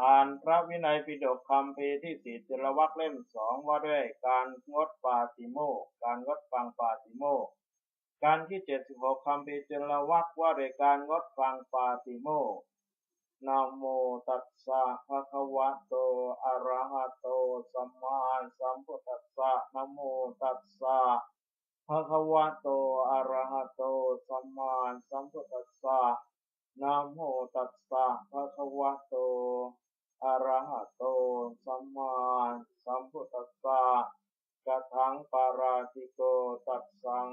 อ่านพระวินัยปิฎกคำพีที่สี่จรวักเล่มสองว่าด้วยการงดปาติโมกการงดฟังปาติโมกการที่เจ็ดสิบหกคำพีจรวักว่าด้วยการงดฟังปาติโมกนะโมตัสสะภะคะวะโต อะระหะโต สัมมาสัมพุทธัสสะนะโมตัสสะภะคะวะโต อะระหะโต สัมมาสัมพุทธัสสะ โมตัสสะภะคะวะโต อะระหะโต สัมมาสัมพุทธัสสะกะทังปาราติโกตัสสัง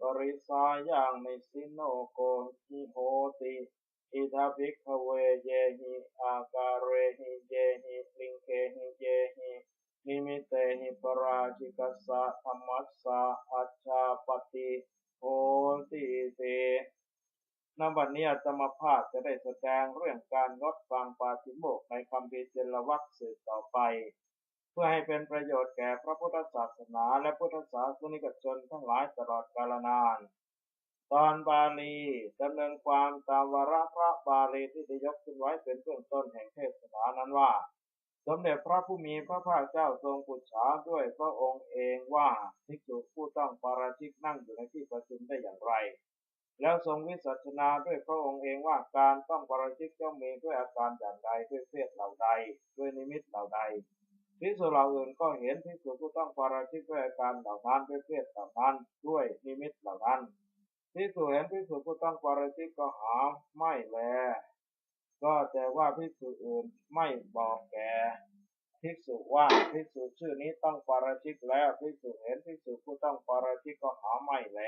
ปริสายังนิสิโนโกหิโหติ อิทาภิกขเวเยหิอาการเรหิเยหิลิงเคหิเยหินิมิเตหิปราชิกัสสะธรรมัสสะอัจฉาปฏิโหติเต นบัดนี้อาตมาภาพจะได้แสดงเรื่องการงดฟังปาฏิโมกในคำพิจารวัคสืบต่อไป เพื่อให้เป็นประโยชน์แก่พระพุทธศาสนาและพุทธศาสนิกชนทั้งหลายตลอดกาลนาน ตอนบาลีดำเนินความตามวาระพระบาลีที่ได้ยกขึ้นไว้เป็นเบื้องต้นแห่งเทศนานั้นว่า สมเด็จพระผู้มีพระภาคเจ้าทรงปุจฉาด้วยพระองค์เองว่าภิกษุผู้ต้องปาราชิกนั่งอยู่ในที่ประชุมได้อย่างไร แล้วทรงวิสัชนาด้วยพระองค์เองว่าการต้องปาราชิกย่อมมีด้วยอาการอย่างใดด้วยเพศเหล่าใดด้วยนิมิตเหล่าใดภิกษุเหล่าอื่นก็เห็นภิกษุผู้ต้องปาราชิกด้วยอาการเหล่านั้นด้วยเพศเหล่านั้นด้วยนิมิตเหล่านั้นภิกษุเห็นภิกษุผู้ต้องปาราชิกก็หาไม่แล ก็แต่ว่าภิกษุอื่นไม่บอกแก่ภิกษุว่าภิกษุชื่อนี้ต้องปาราชิกแล้วภิกษุเห็นภิกษุผู้ต้องปาราชิกก็หาไม่แล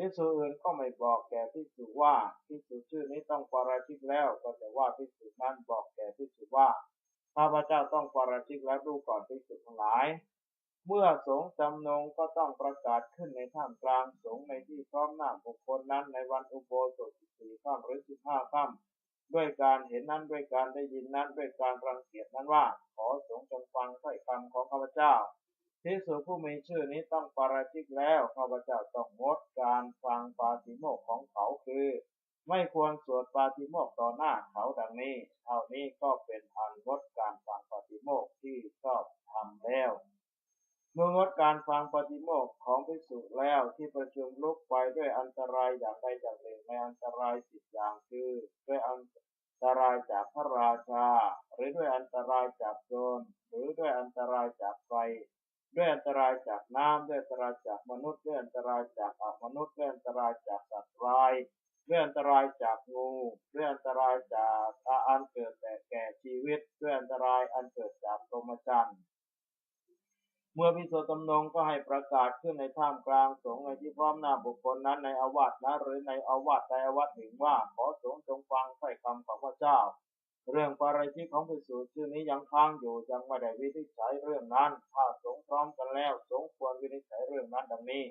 ภิกษุอื่นก็ไม่บอกแก่ภิกษุว่าภิกษุชื่อนี้ต้องปาราชิกแล้ว ก็แต่ว่าภิกษุนั้นบอกแก่ภิกษุว่าข้าพเจ้าต้องปาราชิกแล้วดูก่อนภิกษุทั้งหลาย เมื่อสงฆ์จำนงก็ต้องประกาศขึ้นในท่ามกลางสงฆ์ในที่พร้อมหน้าบุคคลนั้นในวันอุโบสถสี่ค่ำหรือสิบห้าค่ำด้วยการเห็นนั้นด้วยการได้ยินนั้นด้วยการรังเกียจนั้นว่า ขอสงฆ์จงฟังถ้อยคำของข้าพเจ้า ที่สุผู้มีชื่อนี้ต้องปาราชิกแล้วข้าพเจ้าต้องงดการฟังปาติโมกของเขาคือ ไม่ควรสวดปาติโมกต่อหน้าเขาดังนี้ เท่านี้ก็เป็นอันงดการฟังปาติโมกที่ชอบทำแล้วเมื่องดการฟังปาฏิโมกข์ของภิกษุแล้วที่ประชุมลุกไปด้วยอันตรายอย่างใดอย่างหนึ่งในอันตรายสิบอย่างคือ ด้วยอันตรายจากพระราชา หรือด้วยอันตรายจากโจรหรือด้วยอันตรายจากไฟ ด้วยอันตรายจากน้ำด้วยอันตรายจากมนุษย์ด้วยอันตรายจากอมนุษย์ด้วยอันตรายจากสัตว์ร้ายด้วยอันตรายจากงูด้วยอันตรายจากอันเกิดแต่แก่ชีวิตด้วยอันตรายอันเกิดจากพรหมจรรย์เมื่อพิโสตำนงก็ให้ประกาศขึ้นในท่ามกลางสงฆ์ในที่พร้อมหน้าบุคคลนั้นในอาวาสนะหรือในอาวาสใดอาวาสหนึ่งว่าขอสงฆ์จงฟังถ้อยคำของพระเจ้า เรื่องปาราชิกของภิกษุชื่อนี้ยังค้างอยู่ยังไม่ได้วินิจฉัยเรื่องนั้น ถ้าสงพร้อมกันแล้ว สงควรวินิจฉัยเรื่องนั้นดังนี้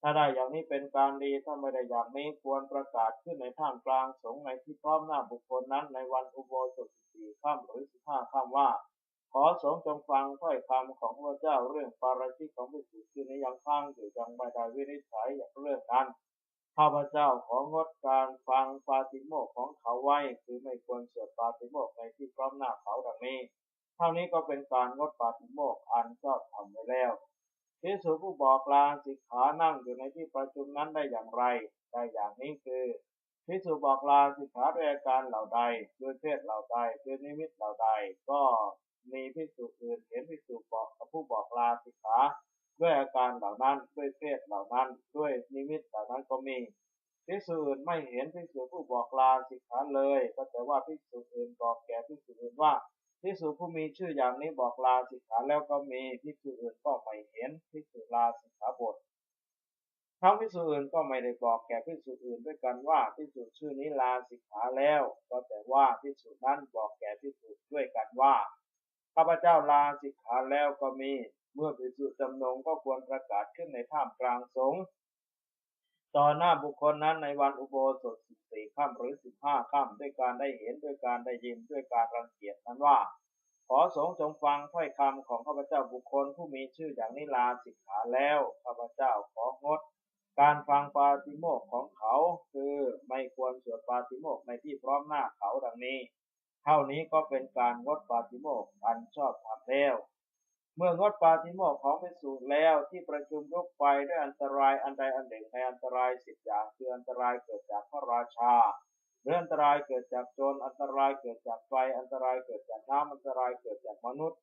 ถ้าได้อย่างนี้เป็นการดีถ้าไม่ได้อย่างนี้ควรประกาศขึ้นในท่ามกลางสงในที่พร้อมหน้าบุคคลนั้นในวันอุโบสถสี่ค่ำหรือสิบห้าค่ำว่า ขอสงจงฟังถ้อยคำของพระเจ้าเรื่องปาราชิกของภิกษุชื่อนี้ยังค้างอยู่ยังไม่ได้วินิจฉัยเรื่องนั้น ข้าพเจ้าของดการฟังปาติโมกของเขาไว้ คือไม่ควรสวดปาติโมกในที่พร้อมหน้าเขาดังนี้เท่านี้ก็เป็นการงดปาติโมกอันชอบทำไว้แล้วภิกษุผู้บอกลาสิกขานั่งอยู่ในที่ประชุมนั้นได้อย่างไรได้อย่างนี้คือภิกษุบอกลาสิกขาด้วยอาการเหล่าใดด้วยเพศเหล่าใดด้วยนิมิตเหล่าใด ก็มีภิกษุอื่นเห็นภิกษุบอกกับผู้บอกลาสิกขา ด้วยอาการเหล่านั้นด้วยเพศเหล่านั้น ด้วยนิมิตเหล่านั้นก็มีภิกษุอื่นไม่เห็นภิกษุผู้บอกลาสิกขาเลย ก็แต่ว่าภิกษุอื่นบอกแก่ภิกษุอื่นว่าภิกษุผู้มีชื่ออย่างนี้บอกลาสิกขาแล้วก็มีภิกษุอื่นก็ไม่เห็นภิกษุลาสิกขาบททั้งภิกษุอื่นก็ไม่ได้บอกแก่ภิกษุอื่นด้วยกันว่าภิกษุชื่อนี้ลาสิกขาแล้ว ก็แต่ว่าภิกษุนั้นบอกแก่ภิกษุด้วยกันว่า ข้าพเจ้าลาสิกขาแล้วก็มี เมื่อภิกษุจำนงก็ควรประกาศขึ้นในท่ามกลางสงฆ์ต่อหน้าบุคคลนั้นในวันอุโบสถสิบสี่ค่ำหรือสิบห้าค่ำด้วยการได้เห็นด้วยการได้ยินด้วยการรังเกียจนั้นว่า ขอสงฆ์จงฟังถ้อยคำของข้าพเจ้าบุคคลผู้มีชื่ออย่างนี้ลาสิกขาแล้วข้าพเจ้าของด การฟังปาติโมกของเขา คือไม่ควรสวดปาติโมกในที่พร้อมหน้าเขาดังนี้ เท่านี้ก็เป็นการงดปาติโมกข์อันชอบธรรมแล้ว เมื่องดปาติโมกข์ของพิสูจน์แล้วที่ประชุมลุกไปด้วยอันตรายอันใดอันหนึ่งในอันตรายสิบอย่างคืออันตรายเกิดจากพระราชาหรืออันตรายเกิดจากโจรอันตรายเกิดจากไฟอันตรายเกิดจากน้ำอันตรายเกิดจากมนุษย์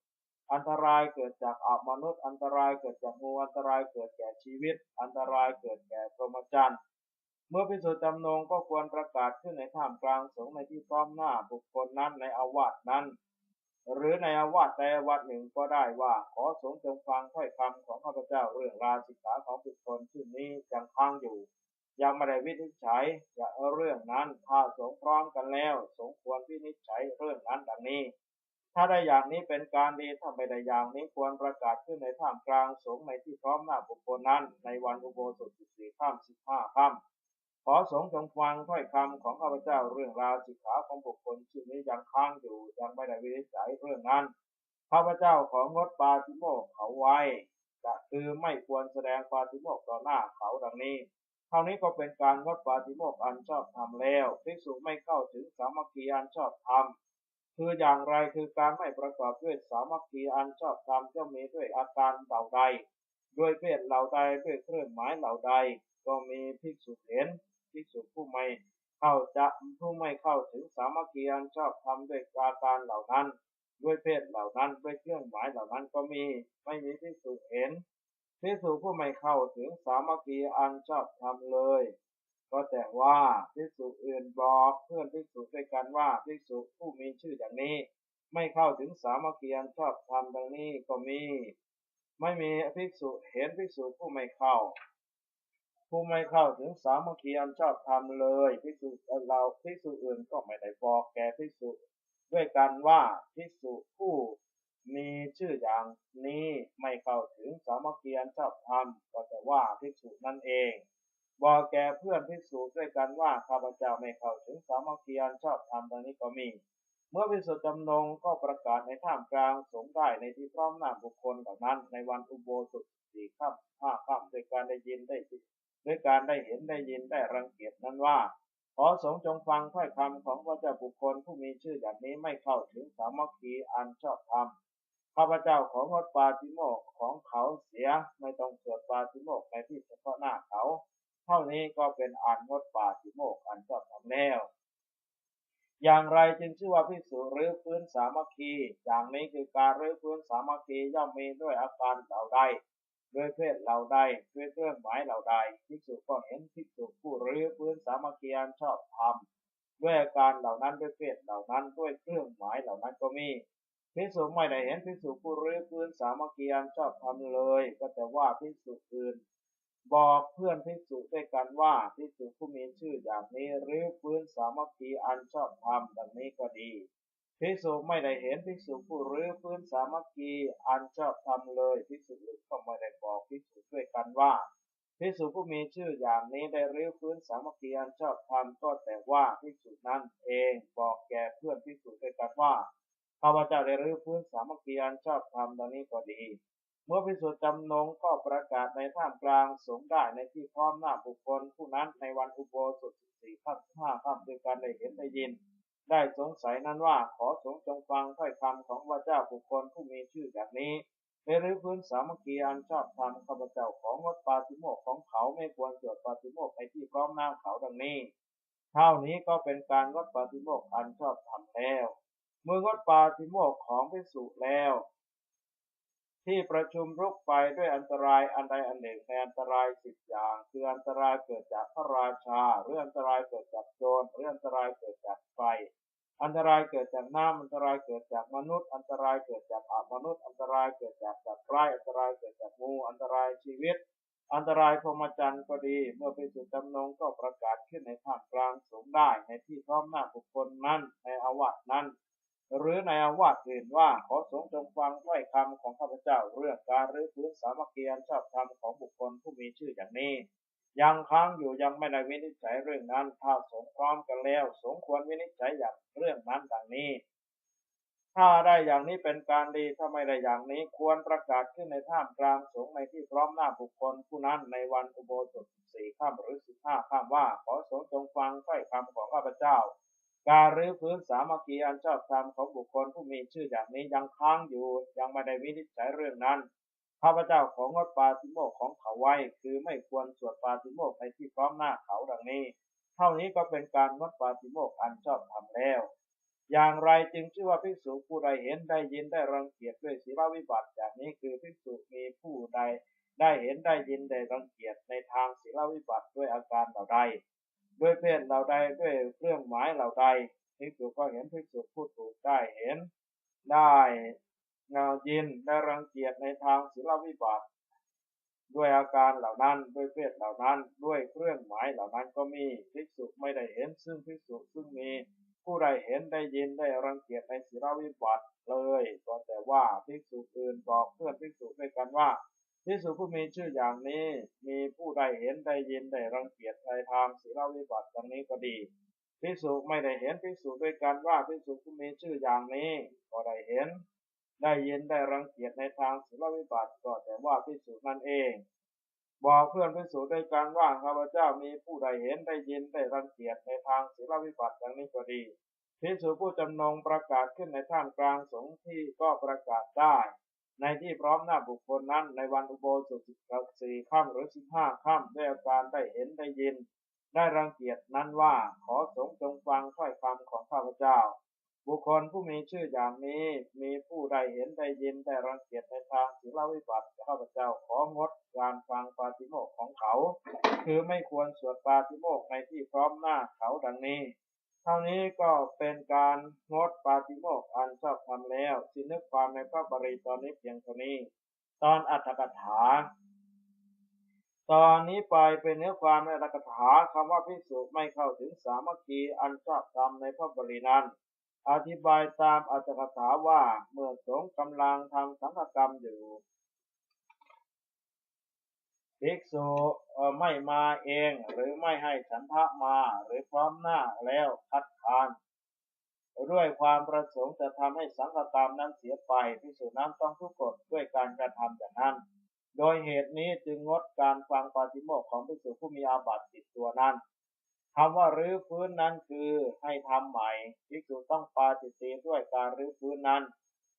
อันตรายเกิดจากอมนุษย์ อันตรายเกิดจากงูอันตรายเกิดแก่ชีวิต อันตรายเกิดแก่พรหมจรรย์ เมื่อพิสูจน์จำนงก็ควรประกาศขึ้นในท่ามกลางสงฆ์ในที่พร้อมหน้าบุคคลนั้นในอาวาสนั้น หรือในอาวาสใดวัดหนึ่งก็ได้ว่าขอสงฆ์จงฟังถ้อยคำของข้าพเจ้าเรื่องราศิกขาของบุคคลชื่อนี้ยังค้างอยู่ ยังไม่ได้วินิจฉัยจะเรื่องนั้นถ้าสงพร้อมกันแล้ว สงควรวินิจฉัยเรื่องนั้นดังนี้ ถ้าได้อย่างนี้เป็นการดีถ้าไม่ได้อย่างนี้ควรประกาศขึ้นในท่ามกลางสงฆ์ในที่พร้อมหน้าบุคคลนั้น ในวันอุโบสถสิบสี่ข้ามสิบห้าข้าม ขอสงจงฟังถ้อยคำของข้าพเจ้าเรื่องราวสิกขาของบุคคลชื่อนี้ยังค้างอยู่ยังไม่ได้วินิจฉัยเรื่องนั้นข้าพเจ้าของงดปาติโมกเขาไว้จะคือไม่ควรแสดงปาติโมกต่อหน้าเขาดังนี้ เท่านี้ก็เป็นการงดปาติโมกอันชอบธรรมแล้วภิกษุไม่เข้าถึงสามัคคีอันชอบธรรมคืออย่างไรคือการไม่ประกอบด้วยสามัคคีอันชอบธรรมจะมีด้วยอาการเหล่าใด ด้วยเพศเหล่าใดด้วยเครื่องหมายเหล่าใด ก็มีภิกษุเห็น ภิกษุผู้ไม่เข้าจะผู้ไม่เข้าถึงสามัคคีอันชอบทำด้วยอาการเหล่านั้น ด้วยเพศเหล่านั้นด้วยเครื่องหมายเหล่านั้นก็มีไม่มีภิกษุเห็นภิกษุผู้ไม่เข้าถึงสามัคคีอันชอบทำเลย ก็แต่ว่าภิกษุอื่นบอกเพื่อนภิกษุด้วยกันว่าภิกษุผู้มีชื่ออย่างนี้ ไม่เข้าถึงสามัคคีอันชอบทำดังนี้ก็มี ไม่มีภิกษุเห็นภิกษุผู้ไม่เข้า ผู้ไม่เข้าถึงสามัคคีอันชอบธรรมเลยพิสุเราพิสุอื่นก็ไม่ได้บอกแก่พิสุด้วยกันว่าพิสุผู้มีชื่ออย่างนี้ไม่เข้าถึงสามัคคีอันชอบธรรมก็แต่ว่าพิสุนั่นเองบอกแก่เพื่อนพิสุด้วยกันว่าข้าพเจ้าไม่เข้าถึงสามัคคีอันชอบธรรมดังนี้ก็มี เมื่อพิสุจำนงก็ประกาศในท่ามกลางสงได้ในที่พร้อมหน้าบุคคลเหล่านั้น ในวันอุโบสถสี่ค่ำห้าค่ำโดยการได้ยินได้ ด้วยการได้เห็นได้ยินได้รังเกียจนั้นว่า ขอสงจงฟังถ้อยคำของพระเจ้าบุคคลผู้มีชื่ออย่างนี้ไม่เข้าถึงสามัคคีอันชอบธรรมข้าพเจ้าของงดปาติโมกของเขาเสียไม่ต้องสวดปาติโมกในที่เฉพาะหน้าเขา เท่านี้ก็เป็นอันงดปาติโมกอันชอบธรรมแล้วอย่างไรจึงชื่อว่าพิสูรรื้อพื้นสามัคคี อย่างนี้คือการรื้อพื้นสามัคคีย่อมมีด้วยอาการเหล่าใด ด้วยเพศเราใดด้วยเครื่องหมายเราใดภิกษุก็เห็นภิกษุผู้รื้อพื้นสามัคคีอันชอบธรรมด้วยการเหล่านั้นด้วยเพศเหล่านั้นด้วยเครื่องหมายเหล่านั้นก็มีภิกษุไม่ได้เห็นภิกษุผู้รื้อพื้นสามัคคีอันชอบธรรมเลย ก็แต่ว่าภิกษุอื่นบอกเพื่อนภิกษุด้วยกันว่าภิกษุผู้มีชื่ออย่างนี้รื้อพื้นสามัคคีอันชอบธรรมดังนี้ก็ดี ภิกษุไม่ได้เห็นภิกษุผู้รื้อพื้นสามัคคีอันชอบทำเลยภิกษุอื่นก็ไม่ได้บอกภิกษุด้วยกันว่าภิกษุผู้มีชื่ออย่างนี้ได้รื้อพื้นสามัคคีอันชอบทำก็แต่ว่าภิกษุนั้นเองบอกแก่เพื่อนภิกษุด้วยกันว่าข้าพเจ้าได้รื้อพื้นสามัคคีอันชอบทำดังนี้ก็ดี เมื่อภิกษุจำนงก็ประกาศในท่ามกลางสงได้ในที่พร้อมหน้าบุคคลผู้นั้นในวันอุโบสถสี่ข้ามห้าข้ามด้วยกันได้เห็นได้ยิน ได้สงสัยนั้นว่าขอสงจงฟังถ้อยคำของพระเจ้าบุคคลผู้มีชื่ออย่างนี้ในรื้อพื้นสามัคคีอันชอบธรรมข้าพเจ้าของงดปาติโมกของเขาไม่ควรสวดปาติโมกไปที่พร้อมน้าเขาดังนี้ เท่านี้ก็เป็นการงดปาติโมกอันชอบธรรมแล้ว เมื่องดปาติโมกของพิสุแล้ว ที่ประชุมรุกไปด้วยอันตรายอันใดอันหนึ่งในอันตรายสิบอย่าง คืออันตรายเกิดจากพระราชาหรืออันตรายเกิดจากโจรหรืออันตรายเกิดจากไฟอันตรายเกิดจากน้ำอันตรายเกิดจากมนุษย์ อันตรายเกิดจากอามนุษย์ อันตรายเกิดจากสัตว์ร้ายอันตรายเกิดจากงูอันตรายชีวิต อันตรายพรหมจรรย์ก็ดี เมื่อไปสุดจำนงก็ประกาศขึ้นในท่ามกลางสงได้ในที่พร้อมหน้าบุคคลนั้นในอาวาสนั้น หรือในอาวาสอื่นว่าขอสงจงฟังถ้อยคำของข้าพเจ้าเรื่องการรื้อฟื้นสามัคคีอันชอบธรรมของบุคคลผู้มีชื่ออย่างนี้ ยังค้างอยู่ยังไม่ได้วินิจฉัยเรื่องนั้นถ้าสงพร้อมกันแล้วสมควรวินิจฉัยอย่างเรื่องนั้นดังนี้ ถ้าได้อย่างนี้เป็นการดีถ้าไม่ได้อย่างนี้ควรประกาศขึ้นในท่ามกลางสงในที่พร้อมหน้าบุคคลผู้นั้นในวันอุโบสถสี่ข้ามหรือสิบห้าข้ามว่า ขอสงจงฟังถ้อยคำของข้าพเจ้า การรื้อฟื้นสามัคคีอันชอบธรรมของบุคคลผู้มีชื่ออย่างนี้ยังค้างอยู่ยังไม่ได้วินิจฉัยเรื่องนั้นข้าพเจ้าของงดปาติโมกของเขาไว้ คือไม่ควรสวดปาติโมกในที่พร้อมหน้าเขาดังนี้ เท่านี้ก็เป็นการงดปาติโมกอันชอบธรรมแล้ว อย่างไรจึงชื่อว่าภิกษุผู้ใดเห็นได้ยินได้รังเกียจด้วยศีลวิบัติอย่างนี้คือภิกษุมีผู้ใด ได้เห็นได้ยินได้รังเกียจในทางศีลวิบัติด้วยอาการเหล่าใด ด้วยเพศเหล่าใดด้วยเครื่องหมายเหล่าใดภิกษุก็เห็นภิกษุผู้ถูกได้เห็น ได้เงายินได้รังเกียจในทางศีลวิบัติด้วยอาการเหล่านั้นด้วยเพศเหล่านั้นด้วยเครื่องหมายเหล่านั้นก็มีภิกษุไม่ได้เห็นซึ่งภิกษุซึ่งมีผู้ใดเห็นได้ยินได้รังเกียจในศีลวิบัติเลยก็แต่ว่าภิกษุอื่นบอกเพื่อนภิกษุด้วยกันว่า ภิกษุผู้มีชื่ออย่างนี้มีผู้ใดเห็นได้ยินได้รังเกียจในทางศีลวิบัติดังนี้ก็ดีภิกษุไม่ได้เห็นภิกษุด้วยกันว่าภิกษุผู้มีชื่ออย่างนี้ ก็ได้เห็น ได้ยินได้รังเกียจในทางศีลวิบัติก็แต่ว่าภิกษุนั่นเอง บอกเพื่อนภิกษุด้วยกันว่าข้าพเจ้ามีผู้ใดเห็นได้ยินได้รังเกียจในทางศีลวิบัติดังนี้ก็ดีภิกษุผู้จำนงประกาศขึ้นในท่ามกลางสงฆ์ที่ก็ประกาศได้ ในที่พร้อมหน้าบุคคลนั้น ในวันอุโบสถสิบสี่ค่ำหรือสิบห้าค่ำด้วยอาการได้เห็นได้ยิน ได้รังเกียจนั้นว่าขอสงจงฟังถ้อยคำของข้าพเจ้า บุคคลผู้มีชื่ออย่างนี้มีผู้ใดเห็นได้ยินได้รังเกียจในทางศีลวิบัติข้าพเจ้าของดการฟังปาติโมกของเขา คือไม่ควรสวดปาติโมกในที่พร้อมหน้าเขาดังนี้ ท่านี้ก็เป็นการงดปาติโมกข์อันชอบทำแล้วสินึกความในพระบริตอนนี้เพียงเท่านี้ ตอนอัตถกถา ตอนนี้ไปเป็นเนื้อความในอัตถกถาคำว่าพิสุไม่เข้าถึงสามัคคีอันชอบธรรมในพระบรินั้น อธิบายตามอัตถกถาว่าเมื่อสงกำลังทำสังฆกรรมอยู่ ภิกษุไม่มาเองหรือไม่ให้ฉันทะมาหรือพร้อมหน้าแล้วคัดค้านด้วยความประสงค์จะทำให้สังฆกรรมนั้นเสียไปภิกษุนั้นต้องทุกกฎด้วยการกระทำอย่างนั้น โดยเหตุนี้จึงงดการฟังปาฏิโมกข์ของภิกษุผู้มีอาบัติติดตัวนั้นคำว่ารื้อฟื้นนั้นคือให้ทำใหม่ภิกษุต้องปาจิตีด้วยการรื้อฟื้นนั้น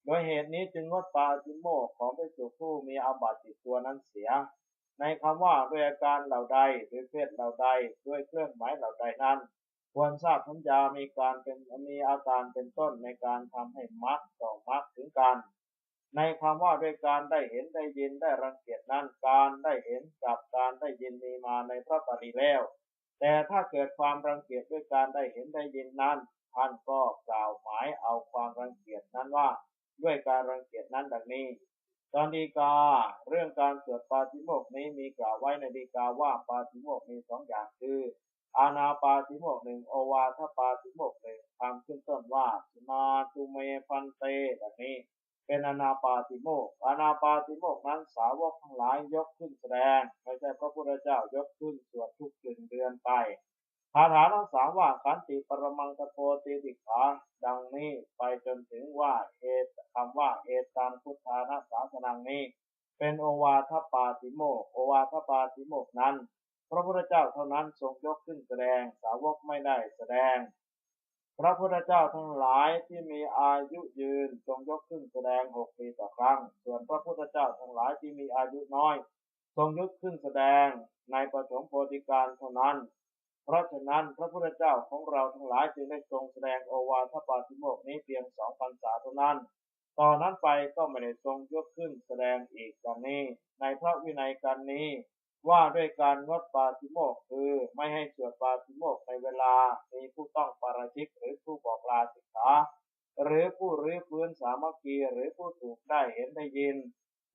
โดยเหตุนี้จึงงดปาฏิโมกของภิกษุผู้มีอาบัติติดตัวนั้นเสีย ในคำว่าด้วยอาการเหล่าใดด้วยเพศเหล่าใดด้วยเครื่องหมายเหล่าใดนั้น ควรทราบทัญญามีการเป็นมีอาการเป็นต้นในการทำให้มักต่อมักถึงกัน ในคำว่าด้วยการได้เห็นได้ยินได้รังเกียจนั้นการได้เห็นกับการได้ยินมีมาในพระปริแล้ว แต่ถ้าเกิดความรังเกียจด้วยการได้เห็นได้ยินนั้นท่านก็กล่าวหมายเอาความรังเกียจนั้นว่า ด้วยการรังเกียจนั้นดังนี้ ตอนดีกา เรื่องการสวดปาติโมกนี้มีกล่าวไว้ในดีกาว่าปาติโมกมีสองอย่างคือ อาณาปาติโมกหนึ่งโอวาทปาติโมกหนึ่งทำขึ้นต้นว่าสมาตุเมพันเตแบบนี้ เป็นอนาปาติโมกอาณาปาติโมกนั้นสาวกทั้งหลายยกขึ้นแสดง ไม่ใช่พระพุทธเจ้ายกขึ้นสวดทุกเดือนไป คาถาทั้งสามว่าขันติปรมังตะโพติติขา ดังนี้ไปจนถึงว่าเอตคำว่าเอตังพุทธานาสาสนังนี้ เป็นโอวาทปาติโมกโอวาทปาติโมกนั้น พระพุทธเจ้าเท่านั้นทรงยกขึ้นแสดงสาวกไม่ได้แสดง พระพุทธเจ้าทั้งหลายที่มีอายุยืนทรงยกขึ้นแสดงหกปีต่อครั้ง ส่วนพระพุทธเจ้าทั้งหลายที่มีอายุน้อย ทรงยกขึ้นแสดงในปฐมโพธิการเท่านั้น เพราะฉะนั้นพระพุทธเจ้าของเราทั้งหลายจึงได้ทรงแสดงโอวาทปาติโมกนี้เพียงสองพรรษาเท่านั้น ตอนนั้นไปก็ไม่ได้ทรงยกขึ้นแสดงอีกดังนี้ ในพระวินัยการนี้ ว่าด้วยการงดปาติโมกคือไม่ให้สวดปาติโมกในเวลา มีผู้ต้องปาราชิกหรือผู้บอกลาสิกขาหรือผู้รื้อฟื้นสามัคคีหรือผู้ถูกได้เห็นได้ยิน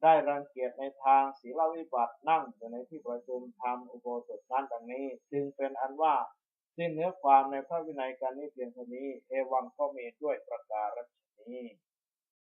ได้รังเกียจในทางศีลวิบัตินั่งอยู่ในที่ประชุมทำอุโบสถนั้นดังนี้ จึงเป็นอันว่าสิ้นเนื้อความในพระวินัยการนี้เพียงเท่านี้ เอวังก็มีด้วยประการฉนี้